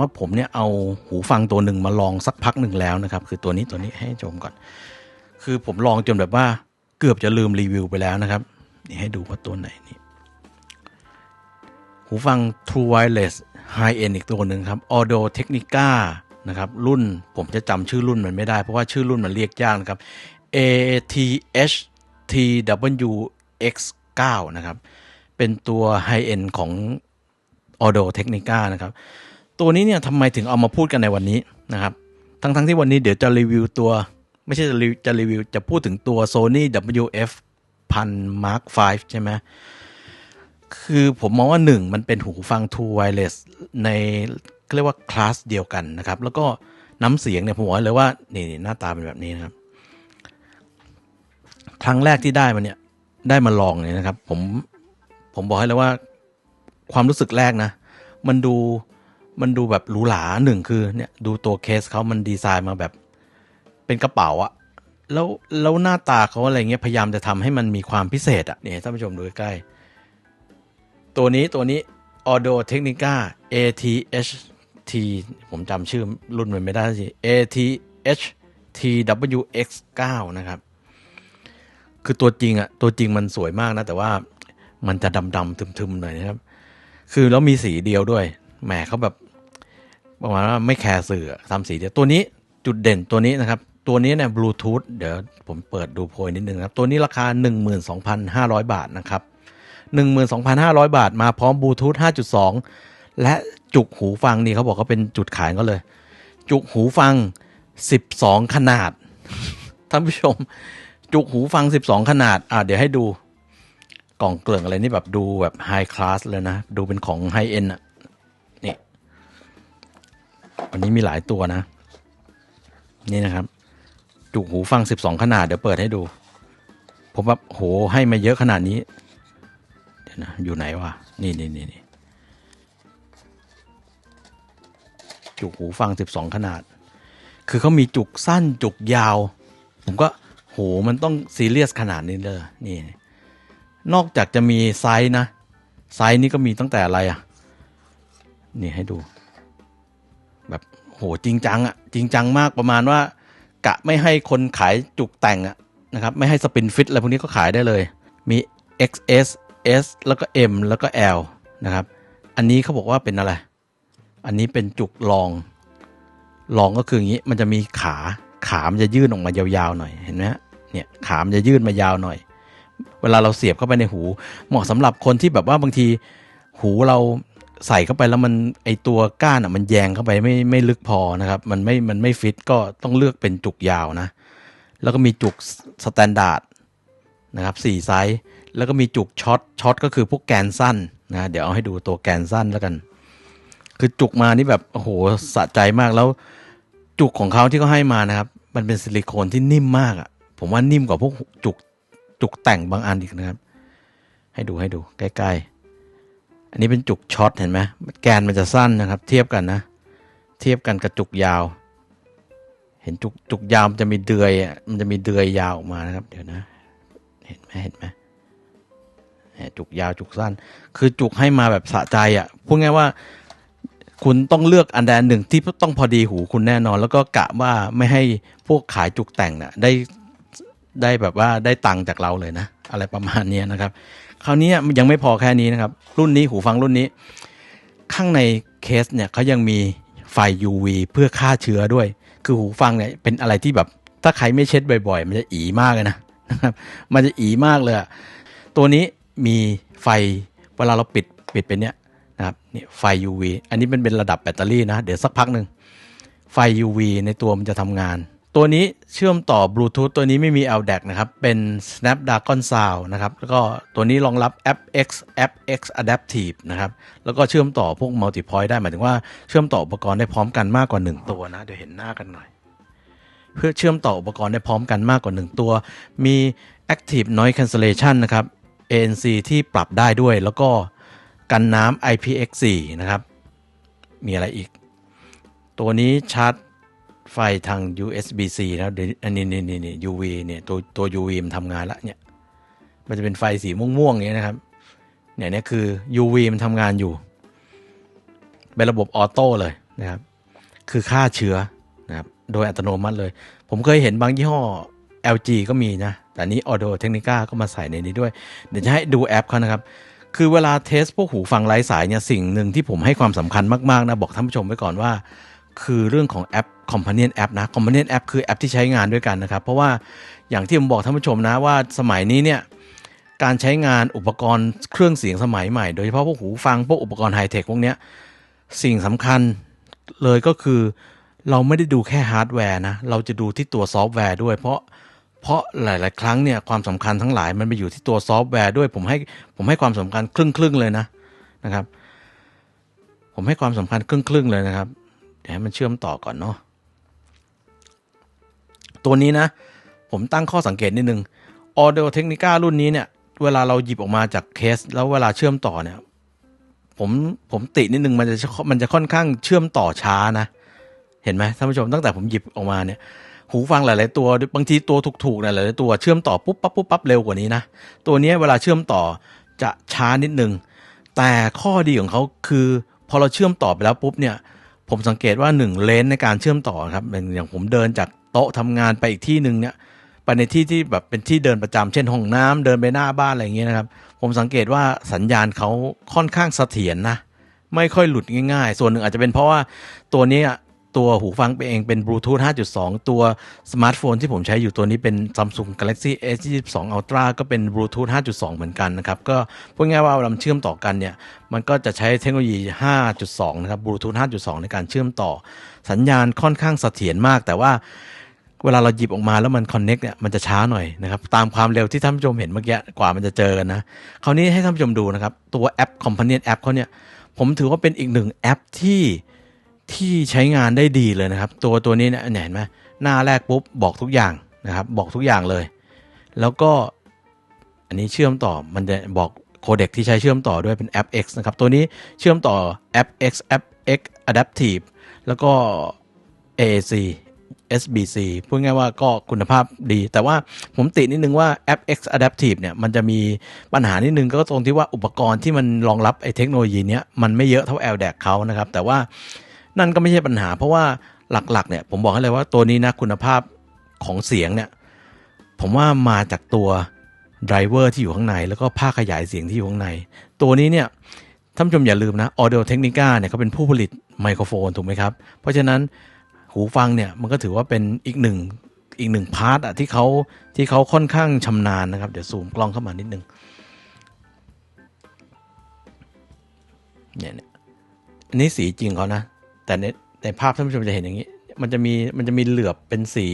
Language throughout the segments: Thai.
ว่าผมเนี่ยเอาหูฟังตัวหนึ่งมาลองสักพักหนึ่งแล้วนะครับ คือตัวนี้ตัวนี้ให้ชมก่อน คือผมลองจนแบบว่าเกือบจะลืมรีวิวไปแล้วนะครับ นี่ให้ดูว่าตัวไหนนี่หูฟัง True Wireless High End อีกตัวหนึ่งครับ Audio Technica นะครับ รุ่นผมจะจำชื่อรุ่นมันไม่ได้ เพราะว่าชื่อรุ่นมันเรียกยากนะครับ ATH TWX 9นะครับ เป็นตัว High End ของ Audio Technica นะครับ ตัวนี้เนี่ยทำไมถึงเอามาพูดกันในวันนี้นะครับ ทั้งๆทที่วันนี้เดี๋ยวจะรีวิวตัว ไม่ใช่จะรีจะรีวิวจะพูดถึงตัว Sony WF 1000 Mark V ใช่ไหมคือผมมองว่าหนึ่งมันเป็นหูฟัง True Wireless ในเรียกว่าคลาสเดียวกันนะครับ แล้วก็น้ำเสียงเนี่ยผมบอกเลยว่านี่นหน้าตาเป็นแบบนี้นะครับ ครั้งแรกที่ได้มันเนี่ยได้มาลองเนี่ยนะครับ ผมผมบอกให้เลยว่าความรู้สึกแรกนะ มันดู มันดูแบบหรูหราหนึ่งคือเนี่ยดูตัวเคสเขามันดีไซน์มาแบบ เป็นกระเป๋าอะแล้วแล้วหน้าตาเขาอะไรเงี้ยพยายามจะทำให้มันมีความพิเศษอะเนี่ยท่านผู้ชมดูใกล้ตัวนี้ตัวนี้ Audio Technica ATH-T ผมจำชื่อรุ่นมันไม่ได้สิ ATH TWX 9 นะครับ คือตัวจริงอะตัวจริงมันสวยมากนะ แต่ว่ามันจะดำๆทึมๆหน่อยนะครับ คือแล้วมีสีเดียวด้วยแหมเขาแบบ ประมาณว่าไม่แคร์สื่อทำสีเดียวตัวนี้จุดเด่นตัวนี้นะครับ ตัวนี้เนี่ยบลูทูธเดี๋ยวผมเปิดดูโพยนิดนึงครับ ตัวนี้ราคา 12,500 บาทนะครับ 12,500 บาทมาพร้อมบลูทูธ5.2 และจุกหูฟังนี่เขาบอกเขาเป็นจุดขายเขาเลย จุกหูฟัง 12 ขนาด ท่านผู้ชม จุกหูฟัง 12 ขนาด อ่าเดี๋ยวให้ดูกล่องเกลื่องอะไรนี่แบบดูแบบไฮคลาสเลยนะ ดูเป็นของไฮเอ็นอะ วันนี้มีหลายตัวนะ นี่นะครับ จุกหูฟัง 12 ขนาด เดี๋ยวเปิดให้ดู ผมแบบโหให้มาเยอะขนาดนี้ เดี๋ยวนะ อยู่ไหนวะ นี่นี่นี่นจุกหูฟัง 12 ขนาด คือเขามีจุกสั้นจุกยาว ผมก็โหมันต้องซีเรียสขนาดนี้เลยนี่ นอกจากจะมีไซส์นะ ไซส์นี้ก็มีตั้งแต่อะไรอะ นี่ให้ดู โหจริงจังอะจริงจังมากประมาณว่ากะไม่ให้คนขายจุกแต่งอะนะครับไม่ให้สปินฟิตอะไรพวกนี้ก็ขายได้เลย มี XS S แล้วก็ M แล้วก็ L นะครับ อันนี้เขาบอกว่าเป็นอะไร อันนี้เป็นจุกลอง ลองก็คืออย่างนี้มันจะมีขาขามันจะยื่นออกมายาวๆหน่อยเห็นไหมเนี่ยขามันจะยื่นมายาวหน่อย เวลาเราเสียบเข้าไปในหู เหมาะสำหรับคนที่แบบว่าบางทีหูเรา ใส่เข้าไปแล้วมันไอตัวก้านอะมันแยงเข้าไปไม่ไม่ลึกพอนะครับ มันไม่มันไม่ฟิตก็ต้องเลือกเป็นจุกยาวนะ แล้วก็มีจุกสแตนดาร์ดนะครับสี่ไซส์แล้วก็มีจุกช็อตช็อตก็คือพวกแกนสั้นนะเดี๋ยวเอาให้ดูตัวแกนสั้นแล้วกัน คือจุกมานี่แบบโอ้โหสะใจมากแล้วจุกของเขาที่เขาให้มานะครับ มันเป็นซิลิโคนที่นิ่มมากอะ่ะ ผมว่านิ่มกว่าพวกจุกจุกแต่งบางอันอีกนะครับ ให้ดูให้ดูใกล้ๆ อันนี้เป็นจุกช็อตเห็นไหมแกนมันจะสั้นนะครับ เทียบกันนะ เทียบกันกับจุกยาว เห็นจุกจุกยาวมันจะมีเดือยอะมันจะมีเดือยยาวออกมานะครับ เดี๋ยวนะ เห็นไหมเห็นไหมจุกยาวจุกสั้น คือจุกให้มาแบบสะใจอะ่ะพูดง่ายว่าคุณต้องเลือกอันใดอันหนึ่งที่ต้องพอดีหูคุณแน่นอน แล้วก็กะว่าไม่ให้พวกขายจุกแต่งน่ะได้ได้แบบว่าได้ตังค์จากเราเลยนะ อะไรประมาณนี้นะครับ คราวนี้ยังไม่พอแค่นี้นะครับ รุ่นนี้หูฟังรุ่นนี้ ข้างในเคสเนี่ยเขายังมีไฟ UV เพื่อฆ่าเชื้อด้วย คือหูฟังเนี่ยเป็นอะไรที่แบบ ถ้าใครไม่เช็ดบ่อยๆ มันจะอีมากเลยนะนะครับ มันจะอีมากเลย ตัวนี้มีไฟเวลาเราปิดปิดไปเนี่ยนะครับนี่ไฟ UV อันนี้เป็นเป็นระดับแบตเตอรี่นะ เดี๋ยวสักพักหนึ่งไฟ UV ในตัวมันจะทำงาน ตัวนี้เชื่อมต่อบลูทูธตัวนี้ไม่มี LDAC นะครับ เป็น Snapdragon Sound นะครับ แล้วก็ตัวนี้รองรับ FX FX Adaptive นะครับ แล้วก็เชื่อมต่อพวก Multi Point ได้ หมายถึงว่าเชื่อมต่ออุปกรณ์ได้พร้อมกันมากกว่า 1 ตัวนะ เดี๋ยวเห็นหน้ากันหน่อย เพื่อเชื่อมต่ออุปกรณ์ได้พร้อมกันมากกว่า 1 ตัว มี Active Noise Cancellation นะครับ ANC ที่ปรับได้ด้วย แล้วก็กันน้ำ IPX4 นะครับ มีอะไรอีก ตัวนี้ชาร์จ ไฟทาง USB-C แล้วเดี๋ยวอันนี้นี่นี่นี่ UV เนี่ยตัวตัว UV มันทำงานแล้วเนี่ย มันจะเป็นไฟสีม่วงๆอย่างนี้ยนะครับ เนี่ยนี่คือ UV มันทำงานอยู่ เป็นระบบออโต้เลยนะครับ คือฆ่าเชื้อนะครับ โดยอัตโนมัติเลย ผมเคยเห็นบางยี่ห้อ LG ก็มีนะ แต่นี้ Audio Technica ก็มาใส่ในนี้ด้วย เดี๋ยวจะให้ดูแอปเขานะครับ คือเวลาเทสพวกหูฟังไร้สายเนี่ย สิ่งหนึ่งที่ผมให้ความสำคัญมากๆนะ บอกท่านผู้ชมไว้ก่อนว่า คือเรื่องของแอป Companion App นะ Companion App คือแอปที่ใช้งานด้วยกันนะครับ เพราะว่าอย่างที่ผมบอกท่านผู้ชมนะว่าสมัยนี้เนี่ยการใช้งานอุปกรณ์เครื่องเสียงสมัยใหม่ โดยเฉพาะพวกหูฟังพวกอุปกรณ์ไฮเทคพวกเนี้ยสิ่งสำคัญเลยก็คือเราไม่ได้ดูแค่ฮาร์ดแวร์นะ เราจะดูที่ตัวซอฟต์แวร์ด้วย เพราะเพราะหลาย ๆ ครั้งเนี่ยความสำคัญทั้งหลายมันไปอยู่ที่ตัวซอฟต์แวร์ด้วย ผมให้ผมให้ความสำคัญครึ่งครึ่งๆเลยนะนะครับ ผมให้ความสำคัญครึ่งครึ่งๆเลยนะครับเดี๋ยวให้มันเชื่อมต่อก่อนเนาะ ตัวนี้นะ ผมตั้งข้อสังเกตนิดนึง Audio Technica รุ่นนี้เนี่ย เวลาเราหยิบออกมาจากเคส แล้วเวลาเชื่อมต่อเนี่ย ผมผมตินิดนึงมันจะมันจะค่อนข้างเชื่อมต่อช้านะ เห็นไหมท่านผู้ชมตั้งแต่ผมหยิบออกมาเนี่ย หูฟังหลาย ๆ ตัวบางทีตัวถูกๆเนี่ยหลายๆตัวเชื่อมต่อปุ๊บปั๊บปุ๊บปั๊บเร็วกว่านี้นะตัวนี้เวลาเชื่อมต่อจะช้านิดนึงแต่ข้อดีของเขาคือ พอเราเชื่อมต่อไปแล้วปุ๊บเนี่ย ผมสังเกตว่าหนึ่งเลนในการเชื่อมต่อครับอย่างผมเดินจาก โต๊ะทำงานไปอีกที่หนึ่งเนี่ยไปในที่ที่แบบเป็นที่เดินประจำเช่นห้องน้ำเดินไปหน้าบ้านอะไรอย่างเงี้ยนะครับ ผมสังเกตว่าสัญญาณเขาค่อนข้างเสถียรนะไม่ค่อยหลุดง่าย ๆ ส่วนหนึ่งอาจจะเป็นเพราะว่าตัวนี้ตัวหูฟังไปเองเป็นบลูทูธ5.2 ตัวสมาร์ทโฟนที่ผมใช้อยู่ตัวนี้เป็น Samsung Galaxy S22 Ultra ก็เป็นบลูทูธ5.2 เหมือนกันนะครับ ก็พูดง่ายๆว่าเวลาเชื่อมต่อกันเนี่ย มันก็จะใช้เทคโนโลยี 5.2 นะครับบลูทูธ5.2 ในการเชื่อมต่อ สัญญาณค่อนข้างเสถียรมากแต่ว่า เวลาเราหยิบออกมาแล้วมันคอนเน็กเนี่ยมันจะช้าหน่อยนะครับตามความเร็วที่ท่านผู้ชมเห็นเมื่อกี้กว่ามันจะเจอกันนะคราวนี้ให้ท่านผู้ชมดูนะครับ ตัวแอป Companion App เขาเนี่ยผมถือว่าเป็นอีกหนึ่งแอปที่ที่ใช้งานได้ดีเลยนะครับ ตัวตัวนี้เนี่ยเห็นไหมหน้าแรกปุ๊บบอกทุกอย่างนะครับ บอกทุกอย่างเลย แล้วก็อันนี้เชื่อมต่อมันจะบอกโคเด็กที่ใช้เชื่อมต่อด้วยเป็นแอป X นะครับ ตัวนี้เชื่อมต่อแอป X แอป X Adaptive แล้วก็ AAC SBC พูดง่ายว่าก็คุณภาพดี แต่ว่าผมติดนิดนึงว่าแอป X Adaptive เนี่ยมันจะมีปัญหานิดนึงก็ตรงที่ว่าอุปกรณ์ที่มันรองรับไอ้เทคโนโลยีเนี้ยมันไม่เยอะเท่า LDAC เขานะครับ แต่ว่านั่นก็ไม่ใช่ปัญหา เพราะว่าหลักๆเนี่ยผมบอกให้เลยว่าตัวนี้นะคุณภาพของเสียงเนี่ยผมว่ามาจากตัวไดรเวอร์ที่อยู่ข้างใน แล้วก็ภาคขยายเสียงที่อยู่ข้างใน ตัวนี้เนี่ยท่านผู้ชมอย่าลืมนะ Audio Technica เนี่ยเขาเป็นผู้ผลิตไมโครโฟนถูกไหมครับ เพราะฉะนั้น หูฟังเนี่ยมันก็ถือว่าเป็นอีกหนึ่งอีกหนึ่งพาร์ทอะที่เขาที่เขาค่อนข้างชำนาญนะครับ เดี๋ยวซูมกล้องเข้ามานิดนึงเนี่ยนี่ยอันนี้สีจริงเขานะ แต่ในในภาพท่านผู้ชมจะเห็นอย่างนี้ มันจะมีมันจะมีเหลือบเป็นสี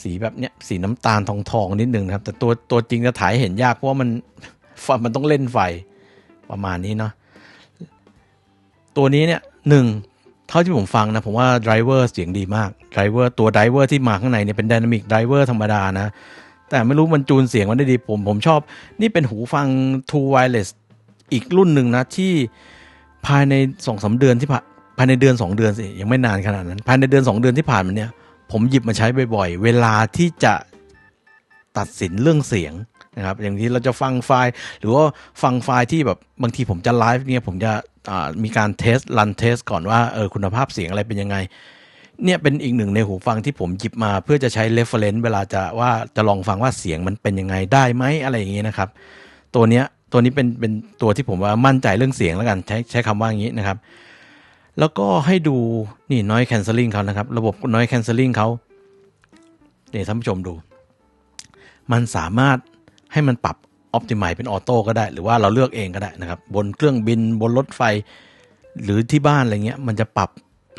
สีแบบเนี้ยสีน้ำตาลทองทองๆนิดนึงนะครับ แต่ตัวตัวจริงจะถ่ายเห็นยากเพราะว่ามันไฟมันต้องเล่นไฟประมาณนี้เนาะตัวนี้เนี่ยหนึ่ง เท่าที่ผมฟังนะ ผมว่าไดรเวอร์เสียงดีมากไดรเวอร์ตัวไดรเวอร์ที่มาข้างในเนี่ยเป็น d y นามิกไดรเวอร์ธรรมดานะ แต่ไม่รู้มันจูนเสียงมันได้ดีผม ผมชอบ นี่เป็นหูฟัง True Wireless อีกรุ่นหนึ่งนะ ที่ภายในสองสาเดือนที่ผ่านภายในเดือนสองเดือนสิ ยังไม่นานขนาดนั้น ภายในเดือนสองเดือนที่ผ่านมาเนี่ย ผมหยิบมาใช้บ่อยๆ เวลาที่จะตัดสินเรื่องเสียงนะครับ อย่างที่เราจะฟังไฟล์ หรือว่าฟังไฟล์ที่แบบบางทีผมจะไลฟ์เนี่ยผมจะ มีการเทสรันเทสก่อนว่าเออคุณภาพเสียงอะไรเป็นยังไง เนี่ยเป็นอีกหนึ่งในหูฟังที่ผมหยิบมา เพื่อจะใช้ reference เวลาจะว่าจะลองฟังว่าเสียงมันเป็นยังไงได้ไหมอะไรอย่างเงี้ยนะครับ ตัวเนี้ยตัวนี้เป็นเป็นตัวที่ผมว่ามั่นใจเรื่องเสียงแล้วกันใช้ใช้คำว่าอย่างนี้นะครับ แล้วก็ให้ดูนี่ noise cancelling เขานะครับ ระบบ noise cancelling เขาเนี่ยวท่านผู้ชมดู มันสามารถให้มันปรับ optimize เป็นออโต้ก็ได้ หรือว่าเราเลือกเองก็ได้นะครับ บนเครื่องบินบนรถไฟ หรือที่บ้านอะไรเงี้ยมันจะปรับ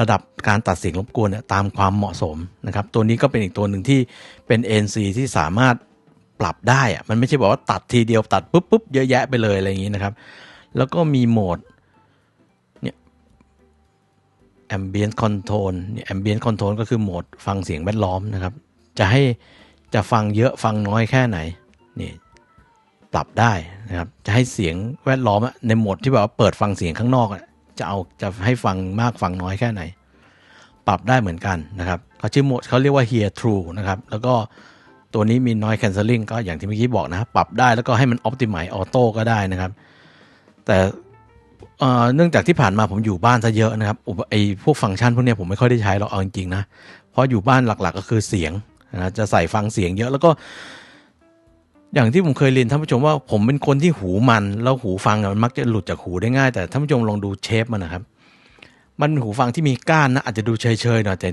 ระดับการตัดเสียงรบกวนเนี่ยตามความเหมาะสมนะครับ ตัวนี้ก็เป็นอีกตัวหนึ่งที่เป็น NC ที่สามารถปรับได้อะมันไม่ใช่บอกว่าตัดทีเดียวตัดปุ๊บปุ๊บเยอะแยะไปเลยอะไรอย่างนี้นะครับ แล้วก็มีโหมดเนี่ย ambient control เนี่ย ambient control ก็คือโหมดฟังเสียงแวดล้อมนะครับ จะให้จะฟังเยอะฟังน้อยแค่ไหนนี่ ปรับได้นะครับ จะให้เสียงแวดล้อมอะในโหมดที่แบบว่าเปิดฟังเสียงข้างนอกจะเอาจะให้ฟังมากฟังน้อยแค่ไหน ปรับได้เหมือนกันนะครับเขาชื่อโหมดเขาเรียกว่า hear true นะครับ แล้วก็ตัวนี้มี noise cancelling ก็อย่างที่เมื่อกี้บอกนะปรับได้แล้วก็ให้มัน optimize auto ก็ได้นะครับ แต่เนื่องจากที่ผ่านมาผมอยู่บ้านซะเยอะนะครับไอพวกฟังก์ชันพวกนี้ผมไม่ค่อยได้ใช้หรอกเอาจริงๆนะเพราะอยู่บ้านหลักๆก็คือเสียงนะจะใส่ฟังเสียงเยอะแล้วก็ อย่างที่ผมเคยเรียนท่านผู้ชมว่าผมเป็นคนที่หูมัน แล้วหูฟังมันมักจะหลุดจากหูได้ง่าย แต่ท่านผู้ชมลองดูเชฟมันนะครับ มันเป็นหูฟังที่มีก้านนะอาจจะดูเฉยๆหน่อยแต่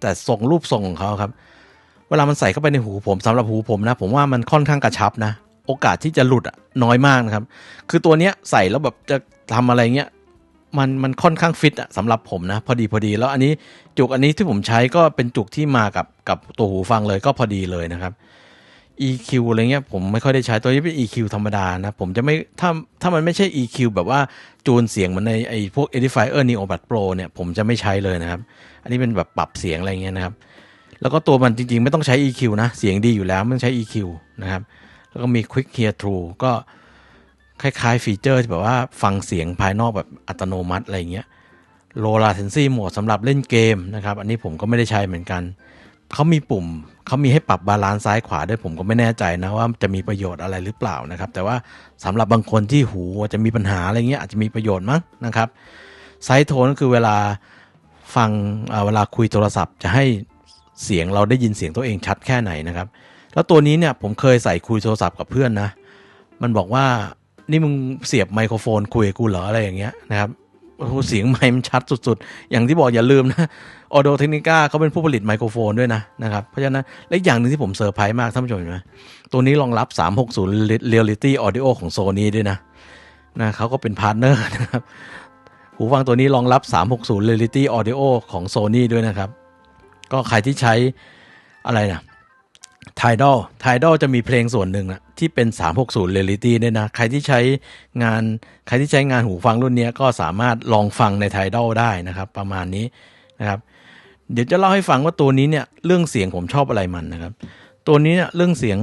แต่ทรงรูปทรงของเขาครับ เวลามันใส่เข้าไปในหูผมสำหรับหูผมนะ ผมว่ามันค่อนข้างกระชับนะ โอกาสที่จะหลุดอะน้อยมากนะครับ คือตัวเนี้ยใส่แล้วแบบจะทำอะไรเงี้ยมันมันค่อนข้างฟิตอะสำหรับผมนะ พอดีพอดีแล้วอันนี้จุกอันนี้ที่ผมใช้ก็เป็นจุกที่มากับกับตัวหูฟังเลยก็พอดีเลยนะครับ EQ อะไรเงี้ยผมไม่ค่อยได้ใช้ตัวนี้เป็น EQ ธรรมดานะผมจะไม่ถ้าถ้ามันไม่ใช่ EQ แบบว่าจูนเสียงเหมันในไอ้พวก Edifier Neo Bud Pro เนี่ยผมจะไม่ใช้เลยนะครับ อันนี้เป็นแบบปรับเสียงอะไรเงี้ยนะครับ แล้วก็ตัวมันจริงๆ ไม่ต้องใช้ EQ นะ เสียงดีอยู่แล้วไม่ต้องใช้ EQ นะครับ แล้วก็มี Quick Hear True ก็คล้ายๆฟีเจอร์แบบว่าฟังเสียงภายนอกแบบอัตโนมัติอะไรเงี้ย Low Latency Mode สำหรับเล่นเกมนะครับ อันนี้ผมก็ไม่ได้ใช้เหมือนกัน เขามีปุ่มเขามีให้ปรับบาลานซ์ซ้ายขวาด้วยผมก็ไม่แน่ใจนะว่าจะมีประโยชน์อะไรหรือเปล่านะครับ แต่ว่าสำหรับบางคนที่หูจะมีปัญหาอะไรเงี้ยอาจจะมีประโยชน์มั้งนะครับไซโทนก็คือเวลาฟังเอ่อเวลาคุยโทรศัพท์ จะให้เสียงเราได้ยินเสียงตัวเองชัดแค่ไหนนะครับ แล้วตัวนี้เนี่ยผมเคยใส่คุยโทรศัพท์กับเพื่อนนะ มันบอกว่านี่มึงเสียบไมโครโฟนคุยกูเหรออะไรอย่างเงี้ยนะครับ โอ้โหเสียงไมค์มันชัดสุดๆ อย่างที่บอกอย่าลืมนะออโดเทคนิก้าเขาเป็นผู้ผลิตไมโครโฟนด้วยนะนะครับ เพราะฉะนั้นและอย่างหนึ่งที่ผมเซอร์ไพรส์มากท่านผู้ชมเห็นไหมตัวนี้รองรับ 360 Reality Audio ของโซนี้ด้วยนะนะเขาก็เป็นพาร์ทเนอร์นะครับหูฟังตัวนี้รองรับ 360 Reality Audio ของ Sony ด้วยนะครับ ก็ใครที่ใช้อะไรนะ Tidal Tidal จะมีเพลงส่วนหนึ่งนะที่เป็น 360 Reality เนี่ยนะ ใครที่ใช้งานใครที่ใช้งานหูฟังรุ่นนี้ก็สามารถลองฟังใน Tidal ได้นะครับ ประมาณนี้นะครับ เดี๋ยวจะเล่าให้ฟังว่าตัวนี้เนี่ยเรื่องเสียงผมชอบอะไรมันนะครับ ตัวนี้เนี่ยเรื่องเสียง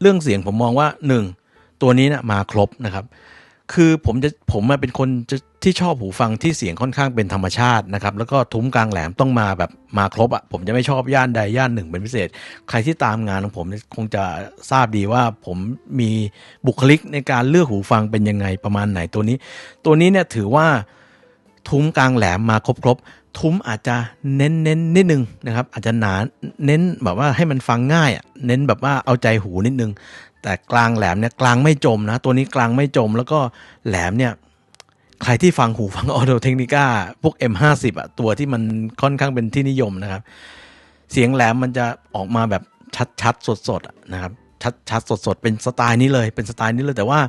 เรื่องเสียงผมมองว่าหนึ่งตัวนี้เนี่ยมาครบนะครับ คือผมจะผมมาเป็นคนที่ชอบหูฟังที่เสียงค่อนข้างเป็นธรรมชาตินะครับ แล้วก็ทุ้มกลางแหลมต้องมาแบบมาครบอะ่ะผมจะไม่ชอบย่านใดย่านหนึ่งเป็นพิเศษ ใครที่ตามงานของผมคงจะทราบดีว่าผมมีบุคลิกในการเลือกหูฟังเป็นยังไงประมาณไหนตัวนี้ ตัวนี้เนี่ยถือว่าทุ้มกลางแหลมมาครบครบๆทุ้มอาจจะเน้นเน้นนิดนึงนะครับ อาจจะหนาเน้นแบบว่าให้มันฟังง่ายอะเน้นแบบว่าเอาใจหูนิดนึง แต่กลางแหลมเนี่ยกลางไม่จมนะ ตัวนี้กลางไม่จม แล้วก็แหลมเนี่ยใครที่ฟังหูฟังออ o เทคนิก้าพวก M50 อะตัวที่มันค่อนข้างเป็นที่นิยมนะครับ เสียงแหลมมันจะออกมาแบบชัดๆสดๆอะนะครับชัดชัดสดๆเป็นสไตล์นี้เลยเป็นสไตล์นี้เลยแต่ว่า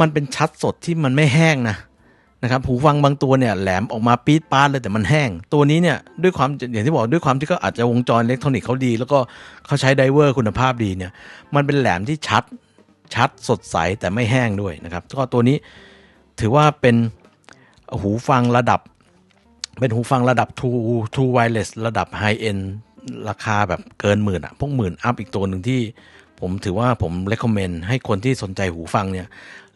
มันเป็นชัดสดที่มันไม่แห้งนะ นะครับหูฟังบางตัวเนี่ยแหลมออกมาปี๊ดปาดเลยแต่มันแห้ง ตัวนี้เนี่ยด้วยความอย่างที่บอกด้วยความที่เขาอาจจะวงจรอิเล็กทรอนิกส์เขาดี แล้วก็เขาใช้ไดเวอร์คุณภาพดีเนี่ยมันเป็นแหลมที่ชัดชัดสดใสแต่ไม่แห้งด้วยนะครับก็ตัวนี้ถือว่าเป็นหูฟังระดับ เป็นหูฟังระดับ True True Wireless ระดับ High End ราคาแบบเกินหมื่นอะพวกหมื่นอัพอีกตัวหนึ่งที่ผมถือว่าผม recommend ให้คนที่สนใจหูฟังเนี่ย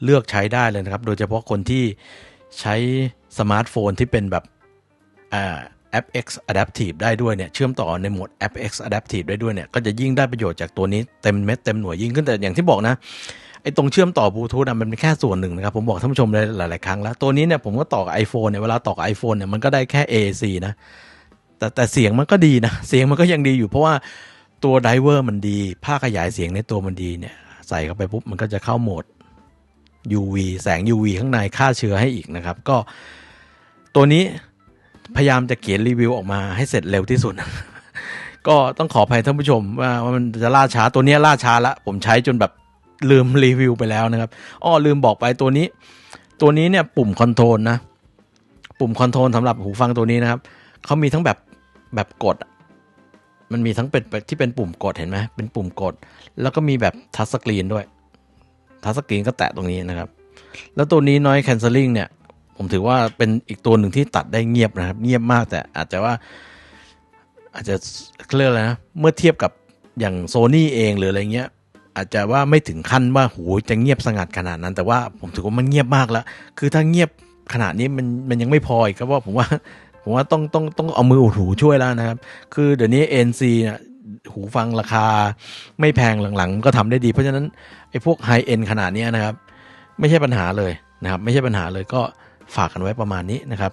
เลือกใช้ได้เลยนะครับ โดยเฉพาะคนที่ ใช้สมาร์ทโฟนที่เป็นแบบแอ่า FX Adaptive ได้ด้วยเนี่ยเชื่อมต่อในโหมด FX Adaptive ได้ด้วยเนี่ยก็จะยิ่งได้ประโยชน์จากตัวนี้เต็มเม็ดเต็มหน่วยยิ่งขึ้นแต่อย่างที่บอกนะไอ้ตรงเชื่อมต่อบลูทูธอะมันเป็นแค่ส่วนหนึ่งนะครับ ผมบอกท่านผู้ชมเลยหลาย ๆ ครั้งแล้ว ตัวนี้เนี่ยผมก็ต่อกับ iPhone เนี่ยเวลาต่อกับ iPhone เนี่ยมันก็ได้แค่ AAC นะแต่แต่เสียงมันก็ดีนะ เสียงมันก็ยังดีอยู่เพราะว่าตัวไดเวอร์มันดีภาคขยายเสียงในตัวมันดีเนี่ยใส่เข้าไปปุ๊บมันก็จะเข้าโหมด UV แสง UV ข้างในฆ่าเชื้อให้อีกนะครับ ก็ตัวนี้พยายามจะเขียนรีวิวออกมาให้เสร็จเร็วที่สุด ก็ต้องขออภัยท่านผู้ชมว่ามันจะล่าช้าตัวนี้ล่าช้าละผมใช้จนแบบลืมรีวิวไปแล้วนะครับอ้อลืมบอกไปตัวนี้ ตัวนี้เนี่ยปุ่มคอนโทรลนะ ปุ่มคอนโทรลสำหรับหูฟังตัวนี้นะครับเขามีทั้งแบบแบบกด มันมีทั้งเป็นที่เป็นปุ่มกดเห็นไหมเป็นปุ่มกด แล้วก็มีแบบทัชสกรีนด้วย ทัชสกรีนก็แตะตรงนี้นะครับ แล้วตัวนี้ noise cancelling เนี่ย ผมถือว่าเป็นอีกตัวหนึ่งที่ตัดได้เงียบนะครับ เงียบมากแต่อาจจะว่า อาจจะเรียกอะไรนะเมื่อเทียบกับอย่างโซนี่เองหรืออะไรเงี้ย อาจจะว่าไม่ถึงขั้นว่าโหจะเงียบสงัดขนาดนั้น แต่ว่าผมถือว่ามันเงียบมากแล้ว คือถ้าเงียบขนาดนี้มันมันยังไม่พออีกครับว่าผมว่าผมว่าต้องต้องต้องเอามืออุดหูช่วยแล้วนะครับ คือเดี๋ยวนี้ NC เนี่ยหูฟังราคาไม่แพงหลังๆ ก็ทำได้ดี เพราะฉะนั้น ไอ้พวกไฮเอ็นขนาดนี้นะครับ ไม่ใช่ปัญหาเลยนะครับ ไม่ใช่ปัญหาเลยก็ฝากกันไว้ประมาณนี้นะครับ